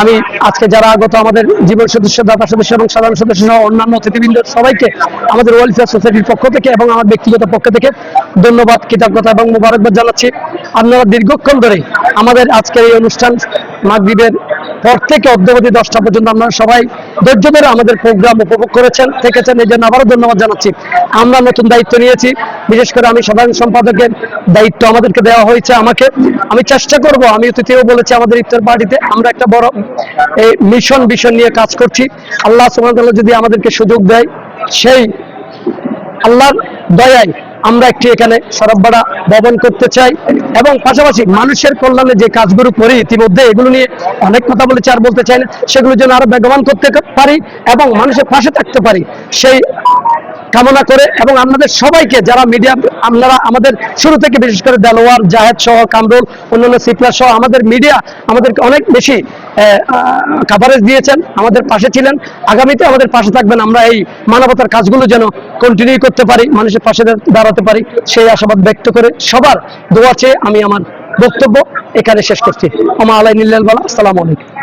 আমি আজকে যারা আগত আমাদের জীবন সদস্য, দাতা সদস্য এবং সাধারণ সদস্য সহ অন্যান্য অতিথিবৃন্দ সবাইকে আমাদের ওয়েলফেয়ার সোসাইটির পক্ষ থেকে এবং আমার ব্যক্তিগত পক্ষ থেকে ধন্যবাদ, কৃতজ্ঞতা এবং মোবারকবাদ জানাচ্ছি। আপনারা দীর্ঘক্ষণ ধরে আমাদের আজকের এই অনুষ্ঠান মাগরীবের পর থেকে অদ্যবধি দশটা পর্যন্ত আপনারা সবাই ধৈর্য ধরে আমাদের প্রোগ্রাম উপভোগ করেছেন, থেকেছেন। এই জন্য আবারও ধন্যবাদ জানাচ্ছি। আমরা নতুন দায়িত্ব নিয়েছি। বিশেষ করে আমি সাধারণ সম্পাদকের দায়িত্ব আমাদেরকে দেওয়া হয়েছে আমাকে। আমি চেষ্টা করব, আমি অতিথিও বলেছি আমাদের ইফতার পার্টিতে, আমরা একটা বড়, এই মিশন ভিশন নিয়ে কাজ করছি। আল্লাহ সুবহানাহু যদি আমাদেরকে সুযোগ দেয়, সেই আল্লাহর দয়ায় আমরা একটি এখানে সরবরাহ ভবন করতে চাই এবং পাশাপাশি মানুষের কল্যাণে যে কাজগুলো করি ইতিমধ্যে এগুলো নিয়ে অনেক কথা বলেছি আর বলতে চাই না সেগুলো যেন আরও বেগবান করতে পারি এবং মানুষের পাশে থাকতে পারি। সেই কামনা করে এবং আপনাদের সবাইকে যারা মিডিয়া আপনারা আমাদের শুরু থেকে বিশেষ করে দেলোয়ার, জাহেদ সহ, কামরুল, অন্যান্য সিপ্লা সহ আমাদের মিডিয়া আমাদেরকে অনেক বেশি কাভারেজ দিয়েছেন, আমাদের পাশে ছিলেন। আগামীতে আমাদের পাশে থাকবেন, আমরা এই মানবতার কাজগুলো যেন কন্টিনিউ করতে পারি, মানুষের পাশে দাঁড়াতে পারি, সেই আশাবাদ ব্যক্ত করে সবার দোয়া চেয়ে আমি আমার বক্তব্য এখানে শেষ করছি। আমা আলাই নিল্লাল বালা, আসসালামু আলাইকুম।